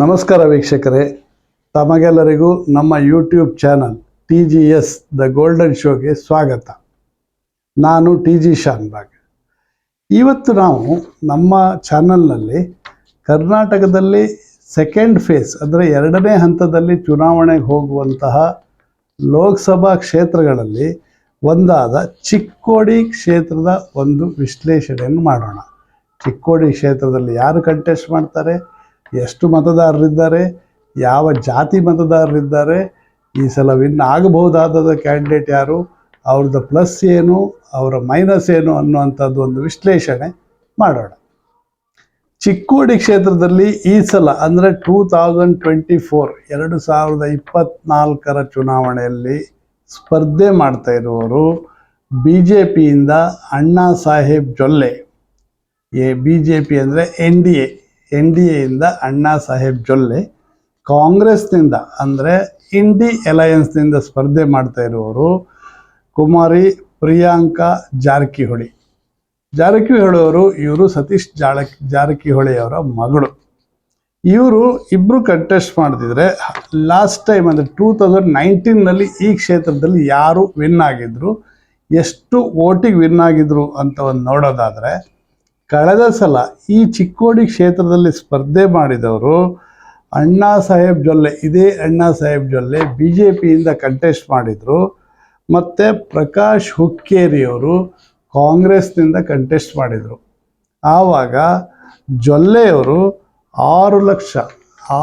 ನಮಸ್ಕಾರ ವೀಕ್ಷಕರೇ. ತಮಗೆಲ್ಲರಿಗೂ ನಮ್ಮ YouTube channel T G S the golden ಶೋಗೆ ಸ್ವಾಗತ. ನಾನು ಟಿ ಜಿ ಶಾನ್ಬಾಗ್. ಇವತ್ತು ನಾವು ನಮ್ಮ ಚಾನಲ್ನಲ್ಲಿ ಕರ್ನಾಟಕದಲ್ಲಿ ಸೆಕೆಂಡ್ ಫೇಸ್ ಅಂದರೆ ಎರಡನೇ ಹಂತದಲ್ಲಿ ಚುನಾವಣೆಗೆ ಹೋಗುವಂತಹ ಲೋಕಸಭಾ ಕ್ಷೇತ್ರಗಳಲ್ಲಿ ಒಂದಾದ ಚಿಕ್ಕೋಡಿ ಕ್ಷೇತ್ರದ ಒಂದು ವಿಶ್ಲೇಷಣೆಯನ್ನು ಮಾಡೋಣ. ಚಿಕ್ಕೋಡಿ ಕ್ಷೇತ್ರದಲ್ಲಿ ಯಾರು ಕಂಟೆಸ್ಟ್ ಮಾಡ್ತಾರೆ? ಎಷ್ಟು ಮತದಾರರಿದ್ದಾರೆ, ಯಾವ ಜಾತಿ ಮತದಾರರಿದ್ದಾರೆ, ಈ ಸಲ ವಿನ್ ಆಗಬಹುದಾದ ಕ್ಯಾಂಡಿಡೇಟ್ ಯಾರು, ಅವ್ರದ್ದು ಪ್ಲಸ್ ಏನು, ಅವರ ಮೈನಸ್ ಏನು ಅನ್ನುವಂಥದ್ದು ಒಂದು ವಿಶ್ಲೇಷಣೆ ಮಾಡೋಣ. ಚಿಕ್ಕೋಡಿ ಕ್ಷೇತ್ರದಲ್ಲಿ ಈ ಸಲ ಅಂದರೆ ಟೂ ತೌಸಂಡ್ ಟ್ವೆಂಟಿ ಫೋರ್ ಎರಡು ಸಾವಿರದ ಇಪ್ಪತ್ನಾಲ್ಕರ ಚುನಾವಣೆಯಲ್ಲಿ ಸ್ಪರ್ಧೆ ಮಾಡ್ತಾ ಇರುವವರು ಬಿ ಜೆ ಪಿಯಿಂದ Anna Saheb Jolle. A B J P ಅಂದರೆ N D A N D ಎಯಿಂದ Anna Saheb Jolle ಕಾಂಗ್ರೆಸ್ನಿಂದ, ಅಂದರೆ ಇಂಡಿ ಅಲಯನ್ಸ್ನಿಂದ ಸ್ಪರ್ಧೆ ಮಾಡ್ತಾ ಇರುವವರು ಕುಮಾರಿ ಪ್ರಿಯಾಂಕಾ ಜಾರಕಿಹೊಳಿ. ಜಾರಕಿಹೊಳಿ ಅವರು ಇವರು ಸತೀಶ್ ಜಾಳ ಜಾರಕಿಹೊಳಿಯವರ ಮಗಳು. ಇವರು ಇಬ್ಬರು ಕಂಟೆಸ್ಟ್ ಮಾಡ್ತಿದ್ರೆ ಲಾಸ್ಟ್ ಟೈಮ್ ಅಂದರೆ ಟೂ ತೌಸಂಡ್ ನೈನ್ಟೀನ್ನಲ್ಲಿ ಈ ಕ್ಷೇತ್ರದಲ್ಲಿ ಯಾರು ವಿನ್ ಆಗಿದ್ರು, ಎಷ್ಟು ಓಟಿಗೆ ವಿನ್ ಆಗಿದ್ರು ಅಂತ ಒಂದು ನೋಡೋದಾದರೆ ಕಳೆದ ಸಲ ಈ ಚಿಕ್ಕೋಡಿ ಕ್ಷೇತ್ರದಲ್ಲಿ ಸ್ಪರ್ಧೆ ಮಾಡಿದವರು ಅಣ್ಣಾ ಸಾಹೇಬ್ ಜೊಲ್ಲೆ. ಇದೇ ಅಣ್ಣಾ ಸಾಹೇಬ್ ಜೊಲ್ಲೆ ಬಿ ಜೆ ಪಿಯಿಂದ ಕಂಟೆಸ್ಟ್ ಮಾಡಿದರು. ಮತ್ತು ಪ್ರಕಾಶ್ ಹುಕ್ಕೇರಿಯವರು ಕಾಂಗ್ರೆಸ್ನಿಂದ ಕಂಟೆಸ್ಟ್ ಮಾಡಿದರು. ಆವಾಗ ಜೊಲ್ಲೆಯವರು ಆರು ಲಕ್ಷ,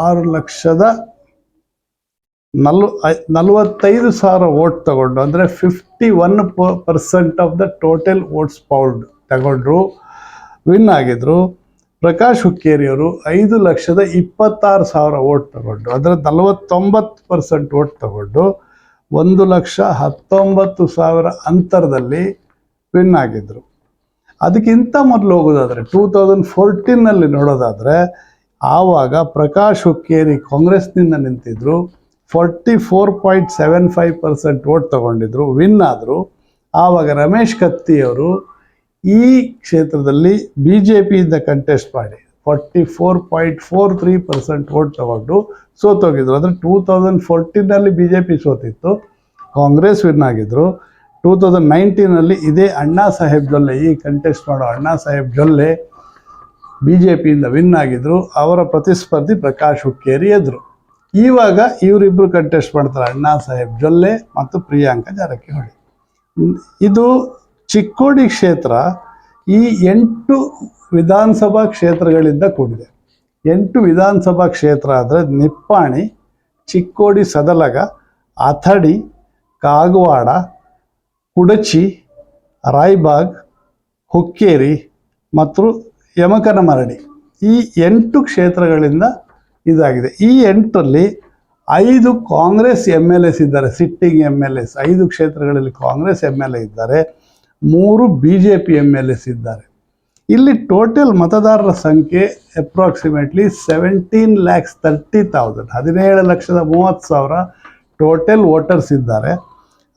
ಆರು ಲಕ್ಷದ ನಲ್ವ ನಲವತ್ತೈದು ಸಾವಿರ ವೋಟ್ ತಗೊಂಡು, ಅಂದರೆ fifty one percent of the total votes polled ತಗೊಂಡ್ರು. ವಿನ್ ಆಗಿದ್ರು ಪ್ರಕಾಶ್ ಹುಕ್ಕೇರಿಯವರು ಐದು ಲಕ್ಷದ ಇಪ್ಪತ್ತಾರು ಸಾವಿರ ಓಟ್ ತಗೊಂಡು ಅದರ ನಲವತ್ತೊಂಬತ್ತು ಪರ್ಸೆಂಟ್ ಓಟ್ ತಗೊಂಡು ಒಂದು ಲಕ್ಷ ಹತ್ತೊಂಬತ್ತು ಸಾವಿರ ಅಂತರದಲ್ಲಿ ವಿನ್ ಆಗಿದ್ರು. ಅದಕ್ಕಿಂತ ಮೊದಲು ಹೋಗೋದಾದರೆ ಟೂ ತೌಸಂಡ್ ಫೋರ್ಟೀನಲ್ಲಿ ನೋಡೋದಾದರೆ ಆವಾಗ ಪ್ರಕಾಶ್ ಹುಕ್ಕೇರಿ ಕಾಂಗ್ರೆಸ್ನಿಂದ ನಿಂತಿದ್ರು, forty four point seven five percent vote ತಗೊಂಡಿದ್ರು, win ಆದರು. ಆವಾಗ ರಮೇಶ್ ಕತ್ತಿಯವರು ಈ ಕ್ಷೇತ್ರದಲ್ಲಿ ಬಿ ಜೆ ಪಿಯಿಂದ ಕಂಟೆಸ್ಟ್ ಮಾಡಿ forty four point four three percent vote ತಗೊಂಡು ಸೋತೋಗಿದ್ರು. ಅಂದರೆ ಟೂ ತೌಸಂಡ್ ಫೋರ್ಟೀನಲ್ಲಿ ಬಿ ಜೆ ಪಿ ಸೋತಿತ್ತು, ಕಾಂಗ್ರೆಸ್ ವಿನ್ ಆಗಿದ್ರು. ಟೂ ತೌಸಂಡ್ ನೈನ್ಟೀನಲ್ಲಿ ಇದೇ ಅಣ್ಣಾ ಸಾಹೇಬ್ ಜೊಲ್ಲೆ, ಈ ಕಂಟೆಸ್ಟ್ ಮಾಡೋ ಅಣ್ಣಾ ಸಾಹೇಬ್ ಜೊಲ್ಲೆ ಬಿ ಜೆ ಪಿಯಿಂದ ವಿನ್ ಆಗಿದ್ರು. ಅವರ ಪ್ರತಿಸ್ಪರ್ಧಿ ಪ್ರಕಾಶ್ ಹುಕ್ಕೇರಿ ಎದ್ರು. ಇವಾಗ ಇವರಿಬ್ಬರು ಕಂಟೆಸ್ಟ್ ಮಾಡ್ತಾರೆ ಅಣ್ಣಾ ಸಾಹೇಬ್ ಜೊಲ್ಲೆ ಮತ್ತು ಪ್ರಿಯಾಂಕ ಜಾರಕಿಹೊಳಿ. ಇದು ಚಿಕ್ಕೋಡಿ ಕ್ಷೇತ್ರ ಈ ಎಂಟು ವಿಧಾನಸಭಾ ಕ್ಷೇತ್ರಗಳಿಂದ ಕೂಡಿದೆ. ಎಂಟು ವಿಧಾನಸಭಾ ಕ್ಷೇತ್ರ ಆದರೆ ನಿಪ್ಪಾಣಿ, ಚಿಕ್ಕೋಡಿ, ಸದಲಗ, ಅಥಡಿ, ಕಾಗವಾಡ, ಕುಡಚಿ, ರಾಯ್ಬಾಗ್, ಹುಕ್ಕೇರಿ, ಮತ್ತು ಯಮಕನಮರಡಿ ಈ ಎಂಟು ಕ್ಷೇತ್ರಗಳಿಂದ ಇದಾಗಿದೆ. ಈ ಎಂಟರಲ್ಲಿ ಐದು ಕಾಂಗ್ರೆಸ್ ಎಂ ಎಲ್ ಎಸ್ ಇದ್ದಾರೆ. Sitting M L S. ಐದು ಕ್ಷೇತ್ರಗಳಲ್ಲಿ ಕಾಂಗ್ರೆಸ್ ಎಂ ಎಲ್ ಎ ಇದ್ದಾರೆ. ಮೂರು B J P M L S ಇದ್ದಾರೆ. ಇಲ್ಲಿ ಟೋಟಲ್ ಮತದಾರರ ಸಂಖ್ಯೆ approximately seventeen lakhs thirty thousand ಹದಿನೇಳು ಲಕ್ಷದ ಮೂವತ್ತು ಸಾವಿರ ಟೋಟಲ್ ವೋಟರ್ಸ್ ಇದ್ದಾರೆ.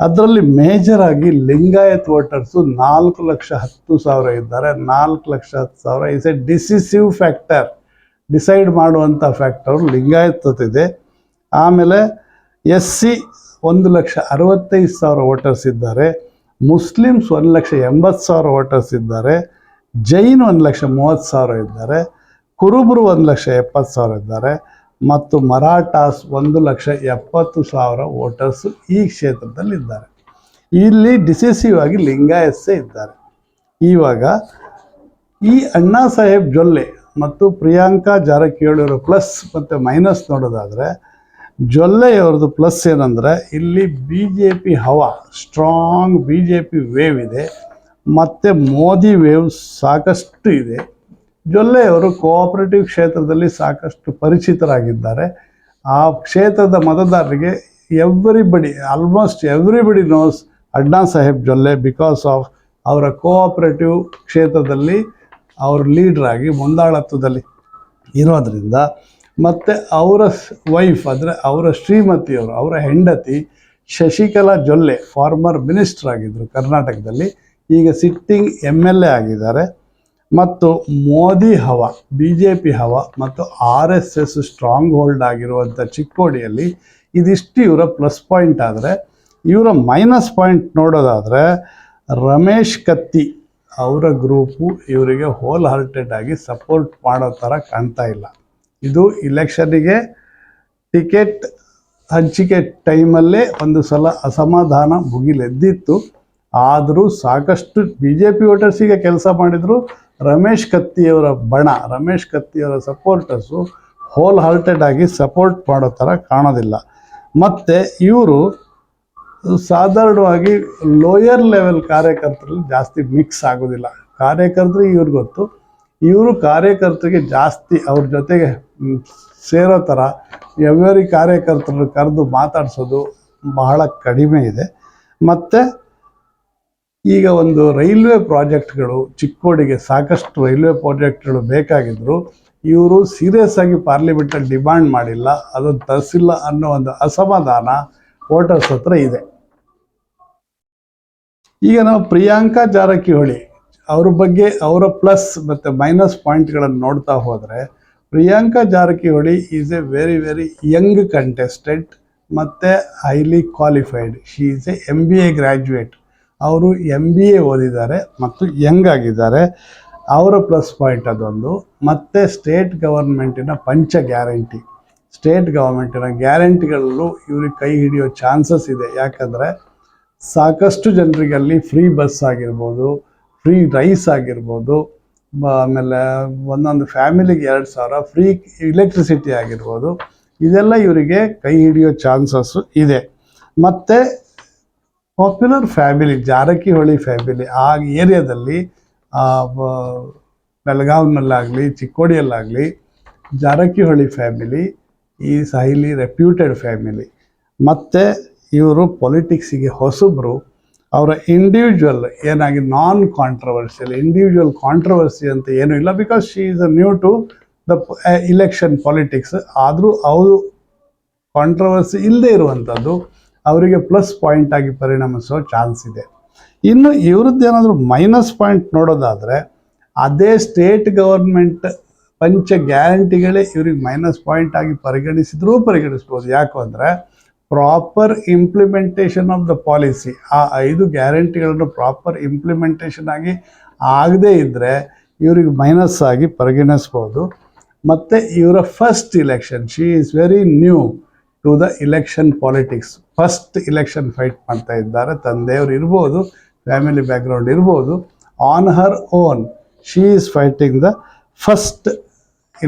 ಅದರಲ್ಲಿ ಮೇಜರ್ ಆಗಿ ಲಿಂಗಾಯತ್ ವೋಟರ್ಸು ನಾಲ್ಕು ಲಕ್ಷ ಹತ್ತು ಸಾವಿರ ಇದ್ದಾರೆ. ನಾಲ್ಕು ಲಕ್ಷ ಹತ್ತು ಸಾವಿರ is a decisive factor decide ಮಾಡುವಂಥ ಫ್ಯಾಕ್ಟರ್ ಲಿಂಗಾಯತ್ ಇದೆ. ಆಮೇಲೆ ಎಸ್ ಸಿ ಒಂದು ಲಕ್ಷ ಅರವತ್ತೈದು ಸಾವಿರ ವೋಟರ್ಸ್ ಇದ್ದಾರೆ. ಮುಸ್ಲಿಮ್ಸ್ ಒಂದು ಲಕ್ಷ ಎಂಬತ್ತು ಸಾವಿರ ವೋಟರ್ಸ್ ಇದ್ದಾರೆ, ಜೈನ್ ಒಂದು ಲಕ್ಷ ಮೂವತ್ತು ಸಾವಿರ ಇದ್ದಾರೆ, ಕುರುಬರು ಒಂದು ಲಕ್ಷ ಎಪ್ಪತ್ತು ಸಾವಿರ ಇದ್ದಾರೆ ಮತ್ತು ಮರಾಠಾಸ್ ಒಂದು ಲಕ್ಷ ಎಪ್ಪತ್ತು ಸಾವಿರ ವೋಟರ್ಸ್ ಈ ಕ್ಷೇತ್ರದಲ್ಲಿ ಇದ್ದಾರೆ. ಇಲ್ಲಿ ಡಿಸಿಸಿವ್ ಆಗಿ ಲಿಂಗಾಯತ್ಸೇ ಇದ್ದಾರೆ. ಇವಾಗ ಈ ಅಣ್ಣಾ ಸಾಹೇಬ್ ಜೊಲ್ಲೆ ಮತ್ತು ಪ್ರಿಯಾಂಕಾ ಜಾರಕಿಹೊಳಿ ಪ್ಲಸ್ ಮತ್ತು ಮೈನಸ್ ನೋಡೋದಾದರೆ ಜೊಲ್ಲೆಯವ್ರದ್ದು ಪ್ಲಸ್ ಏನಂದರೆ ಇಲ್ಲಿ ಬಿ ಜೆ ಪಿ ಹವಾ strong B J P wave ಇದೆ. ಮತ್ತು ಮೋದಿ ವೇವ್ ಸಾಕಷ್ಟು ಇದೆ. ಜೊಲ್ಲೆಯವರು ಕೋಆಪರೇಟಿವ್ ಕ್ಷೇತ್ರದಲ್ಲಿ ಸಾಕಷ್ಟು ಪರಿಚಿತರಾಗಿದ್ದಾರೆ. ಆ ಕ್ಷೇತ್ರದ ಮತದಾರರಿಗೆ everybody almost everybody knows Anna Saheb Jolle because of ಅವರ ಕೋಆಪರೇಟಿವ್ ಕ್ಷೇತ್ರದಲ್ಲಿ ಅವರು ಲೀಡ್ರಾಗಿ ಮುಂದಾಳತ್ವದಲ್ಲಿ ಇರೋದ್ರಿಂದ ಮತ್ತು ಅವರ ವೈಫ್ ಅಂದರೆ ಅವರ ಶ್ರೀಮತಿಯವರು, ಅವರ ಹೆಂಡತಿ ಶಶಿಕಲಾ ಜೊಲ್ಲೆ ಫಾರ್ಮರ್ ಮಿನಿಸ್ಟರ್ ಆಗಿದ್ದರು ಕರ್ನಾಟಕದಲ್ಲಿ, ಈಗ ಸಿಟ್ಟಿಂಗ್ ಎಂ ಎಲ್ ಎ ಆಗಿದ್ದಾರೆ. ಮತ್ತು ಮೋದಿ ಹವ ಬಿ ಜೆ ಪಿ ಹವ ಮತ್ತು R S S strong hold ಆಗಿರುವಂಥ ಚಿಕ್ಕೋಡಿಯಲ್ಲಿ ಇದಿಷ್ಟು ಇವರ ಪ್ಲಸ್ ಪಾಯಿಂಟ್ ಆದರೆ, ಇವರ ಮೈನಸ್ ಪಾಯಿಂಟ್ ನೋಡೋದಾದರೆ ರಮೇಶ್ ಕತ್ತಿ ಅವರ ಗ್ರೂಪು ಇವರಿಗೆ ಹೋಲ್ ಹಾರ್ಟೆಡ್ ಆಗಿ ಸಪೋರ್ಟ್ ಮಾಡೋ ಥರ ಕಾಣ್ತಾ ಇಲ್ಲ. ಇದು ಇಲೆಕ್ಷನ್ನಿಗೆ ಟಿಕೆಟ್ ಹಂಚಿಕೆ ಟೈಮಲ್ಲೇ ಒಂದು ಸಲ ಅಸಮಾಧಾನ ಮುಗಿಲೆದ್ದಿತ್ತು ಆದರೂ ಸಾಕಷ್ಟು ಬಿ ಜೆ ಪಿ ವೋಟರ್ಸಿಗೆ ಕೆಲಸ ಮಾಡಿದರು. ರಮೇಶ್ ಕತ್ತಿಯವರ ಬಣ, ರಮೇಶ್ ಕತ್ತಿಯವರ ಸಪೋರ್ಟರ್ಸು ಹೋಲ್ ಹಾರ್ಟೆಡ್ ಆಗಿ ಸಪೋರ್ಟ್ ಮಾಡೋ ಥರ ಕಾಣೋದಿಲ್ಲ. ಮತ್ತು ಇವರು ಸಾಧಾರಣವಾಗಿ ಲೋಯರ್ ಲೆವೆಲ್ ಕಾರ್ಯಕರ್ತರಲ್ಲಿ ಜಾಸ್ತಿ ಮಿಕ್ಸ್ ಆಗೋದಿಲ್ಲ. ಕಾರ್ಯಕರ್ತರು ಇವ್ರಿಗೆ ಗೊತ್ತು. ಇವರು ಕಾರ್ಯಕರ್ತರಿಗೆ ಜಾಸ್ತಿ ಅವ್ರ ಜೊತೆಗೆ ಸೇರೋ ಥರ ಎವ್ರಿ ಕಾರ್ಯಕರ್ತರು ಕರೆದು ಮಾತಾಡಿಸೋದು ಬಹಳ ಕಡಿಮೆ ಇದೆ. ಮತ್ತು ಈಗ ಒಂದು ರೈಲ್ವೆ ಪ್ರಾಜೆಕ್ಟ್ಗಳು ಚಿಕ್ಕೋಡಿಗೆ ಸಾಕಷ್ಟು ರೈಲ್ವೆ ಪ್ರಾಜೆಕ್ಟ್ಗಳು ಬೇಕಾಗಿದ್ದರು ಇವರು ಸೀರಿಯಸ್ ಆಗಿ ಪಾರ್ಲಿಮೆಂಟಲ್ಲಿ ಡಿಮ್ಯಾಂಡ್ ಮಾಡಿಲ್ಲ, ಅದನ್ನು ತರಿಸಿಲ್ಲ ಅನ್ನೋ ಒಂದು ಅಸಮಾಧಾನ ವೋಟರ್ಸ್ ಹತ್ರ ಇದೆ. ಈಗ ನಾವು ಪ್ರಿಯಾಂಕಾ ಜಾರಕಿಹೊಳಿ, ಅವ್ರ ಬಗ್ಗೆ ಅವರ ಪ್ಲಸ್ ಮತ್ತು ಮೈನಸ್ ಪಾಯಿಂಟ್ಗಳನ್ನು ನೋಡ್ತಾ ಹೋದರೆ Priyanka Jarkiholi is a very very young contestant ಮತ್ತು highly qualified she is a M B A graduate ಅವರು ಎಂ ಬಿ ಎ ಓದಿದ್ದಾರೆ ಮತ್ತು ಯಂಗ್ ಆಗಿದ್ದಾರೆ. ಅವರ ಪ್ಲಸ್ ಪಾಯಿಂಟ್ ಅದೊಂದು. ಮತ್ತು ಸ್ಟೇಟ್ ಗವರ್ಮೆಂಟಿನ ಪಂಚ ಗ್ಯಾರಂಟಿ ಸ್ಟೇಟ್ ಗವರ್ಮೆಂಟಿನ ಗ್ಯಾರಂಟಿಗಳಲ್ಲೂ ಇವ್ರಿಗೆ ಕೈ ಹಿಡಿಯೋ ಚಾನ್ಸಸ್ ಇದೆ. ಯಾಕಂದರೆ ಸಾಕಷ್ಟು ಜನರಿಗೆ ಅಲ್ಲಿ ಫ್ರೀ ಬಸ್ ಆಗಿರ್ಬೋದು ಫ್ರೀ ರೈಸ್ ಆಗಿರ್ಬೋದು ಆಮೇಲೆ ಒಂದೊಂದು ಫ್ಯಾಮಿಲಿಗೆ ಎರಡು ಸಾವಿರ, ಫ್ರೀ ಇಲೆಕ್ಟ್ರಿಸಿಟಿ ಆಗಿರ್ಬೋದು. ಇದೆಲ್ಲ ಇವರಿಗೆ ಕೈ ಹಿಡಿಯೋ ಚಾನ್ಸಸ್ಸು ಇದೆ. ಮತ್ತು ಪಾಪ್ಯುಲರ್ ಫ್ಯಾಮಿಲಿ ಜಾರಕಿಹೊಳಿ ಫ್ಯಾಮಿಲಿ ಆ ಏರಿಯಾದಲ್ಲಿ ಬೆಳಗಾವ್ನಲ್ಲಾಗಲಿ, ಚಿಕ್ಕೋಡಿಯಲ್ಲಾಗಲಿ, ಜಾರಕಿಹೊಳಿ ಫ್ಯಾಮಿಲಿ ಈ ಸೈಲಿ ರೆಪ್ಯೂಟೆಡ್ ಫ್ಯಾಮಿಲಿ ಮತ್ತು ಇವರು ಪೊಲಿಟಿಕ್ಸಿಗೆ ಹೊಸಬ್ರು. ಅವರ ಇಂಡಿವಿಜುವಲ್ ಏನಾಗಿ ನಾನ್ ಕಾಂಟ್ರವರ್ಸಿಯಲ್ ಇಂಡಿವಿಜುವಲ್ ಕಾಂಟ್ರವರ್ಸಿ ಅಂತ ಏನೂ ಇಲ್ಲ because she is a new to the election politics ಆದರೂ ಅವರು ಕಾಂಟ್ರವರ್ಸಿ ಇಲ್ಲದೆ ಇರುವಂಥದ್ದು ಅವರಿಗೆ ಪ್ಲಸ್ ಪಾಯಿಂಟ್ ಆಗಿ ಪರಿಣಮಿಸೋ ಚಾನ್ಸ್ ಇದೆ. ಇನ್ನು ಇವ್ರದ್ದು ಏನಾದರೂ ಮೈನಸ್ ಪಾಯಿಂಟ್ ನೋಡೋದಾದರೆ ಅದೇ ಸ್ಟೇಟ್ ಗವರ್ಮೆಂಟ್ ಪಂಚ ಗ್ಯಾರಂಟಿಗಳೇ ಇವ್ರಿಗೆ ಮೈನಸ್ ಪಾಯಿಂಟ್ ಆಗಿ ಪರಿಗಣಿಸಿದ್ರೂ ಪರಿಗಣಿಸ್ಬೋದು. ಯಾಕಂದರೆ proper implementation of the policy ಆ ಐದು ಗ್ಯಾರಂಟಿಗಳನ್ನು ಪ್ರಾಪರ್ ಇಂಪ್ಲಿಮೆಂಟೇಷನ್ ಆಗಿ ಆಗದೇ ಇದ್ದರೆ ಇವ್ರಿಗೆ ಮೈನಸ್ ಆಗಿ ಪರಿಗಣಿಸ್ಬೋದು. ಮತ್ತು ಇವರ first election she is very new to the election politics first election fight ಮಾಡ್ತಾ ಇದ್ದಾರೆ, ತಂದೆಯವರು ಇರ್ಬೋದು ಫ್ಯಾಮಿಲಿ ಬ್ಯಾಕ್ಗ್ರೌಂಡ್ ಇರ್ಬೋದು. On her own she is fighting the first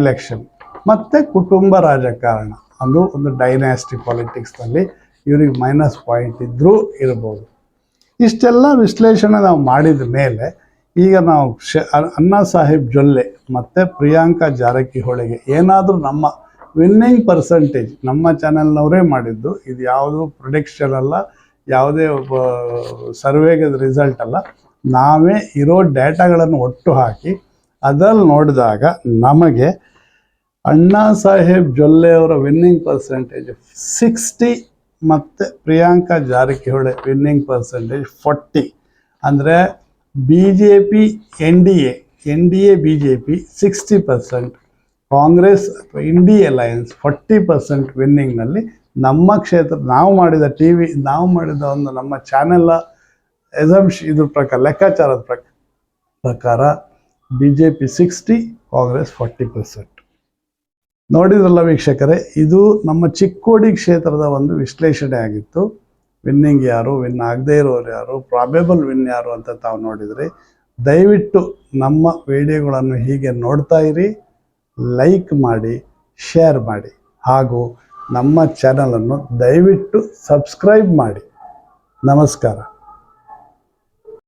election ಮತ್ತು ಕುಟುಂಬ ರಾಜಕಾರಣ. ಅದು ಒಂದು ಡೈನಾಸ್ಟಿ ಪಾಲಿಟಿಕ್ಸ್ನಲ್ಲಿ ಇವ್ರಿಗೆ ಮೈನಸ್ ಪಾಯಿಂಟ್ ಇದ್ದರೂ ಇರ್ಬೋದು. ಇಷ್ಟೆಲ್ಲ ವಿಶ್ಲೇಷಣೆ ನಾವು ಮಾಡಿದ ಮೇಲೆ ಈಗ ನಾವು ಶ, ಅಣ್ಣಾ ಸಾಹೇಬ್ ಜೊಲ್ಲೆ ಮತ್ತು ಪ್ರಿಯಾಂಕಾ ಜಾರಕಿಹೊಳಿಗೆ ಏನಾದರೂ ನಮ್ಮ ವಿನ್ನಿಂಗ್ ಪರ್ಸೆಂಟೇಜ್ ನಮ್ಮ ಚಾನೆಲ್ನವರೇ ಮಾಡಿದ್ದು, ಇದು ಯಾವುದು ಪ್ರೊಡಿಕ್ಷನ್ ಅಲ್ಲ, ಯಾವುದೇ ಒಬ್ಬ ಸರ್ವೆಗೆ ರಿಸಲ್ಟ್ ಅಲ್ಲ, ನಾವೇ ಇರೋ ಡೇಟಾಗಳನ್ನು ಒಟ್ಟು ಹಾಕಿ ಅದರಲ್ಲಿ ನೋಡಿದಾಗ ನಮಗೆ ಅಣ್ಣಾ ಸಾಹೇಬ್ ಜೊಲ್ಲೆ ಅವರ ವಿನ್ನಿಂಗ್ ಪರ್ಸೆಂಟೇಜ್ ಸಿಕ್ಸ್ಟಿ ಮತ್ತು Priyanka Jarkiholi winning percentage forty ಅಂದರೆ B J P N D A N D A B J P sixty percent Congress ಅಥವಾ ಇಂಡಿ ಅಲಯನ್ಸ್ ಫಾರ್ಟಿ ಪರ್ಸೆಂಟ್ ವಿನ್ನಿಂಗ್ನಲ್ಲಿ ನಮ್ಮ ಕ್ಷೇತ್ರ, ನಾವು ಮಾಡಿದ ಟಿ ವಿ ನಾವು ಮಾಡಿದ ಒಂದು ನಮ್ಮ ಚಾನೆಲ್ಲ ಎಸಂಶ್ ಇದ್ರ ಪ್ರಕಾರ, ಲೆಕ್ಕಾಚಾರದ ಪ್ರಕಾರ B J P sixty Congress forty percent ನೋಡಿದ್ರಲ್ಲ ವೀಕ್ಷಕರೇ, ಇದು ನಮ್ಮ ಚಿಕ್ಕೋಡಿ ಕ್ಷೇತ್ರದ ಒಂದು ವಿಶ್ಲೇಷಣೆ ಆಗಿತ್ತು. ವಿನ್ನಿಂಗ್ ಯಾರು, ವಿನ್ ಆಗದೇ ಇರೋರು ಯಾರು ಪ್ರಾಬೇಬಲ್ ವಿನ್ ಯಾರು ಅಂತ ತಾವು ನೋಡಿದರೆ. ದಯವಿಟ್ಟು ನಮ್ಮ ವಿಡಿಯೋಗಳನ್ನು ಹೀಗೆ ನೋಡ್ತಾ ಇರಿ ಲೈಕ್ ಮಾಡಿ ಶೇರ್ ಮಾಡಿ, ಹಾಗೂ ನಮ್ಮ ಚಾನಲನ್ನು ದಯವಿಟ್ಟು ಸಬ್ಸ್ಕ್ರೈಬ್ ಮಾಡಿ. ನಮಸ್ಕಾರ.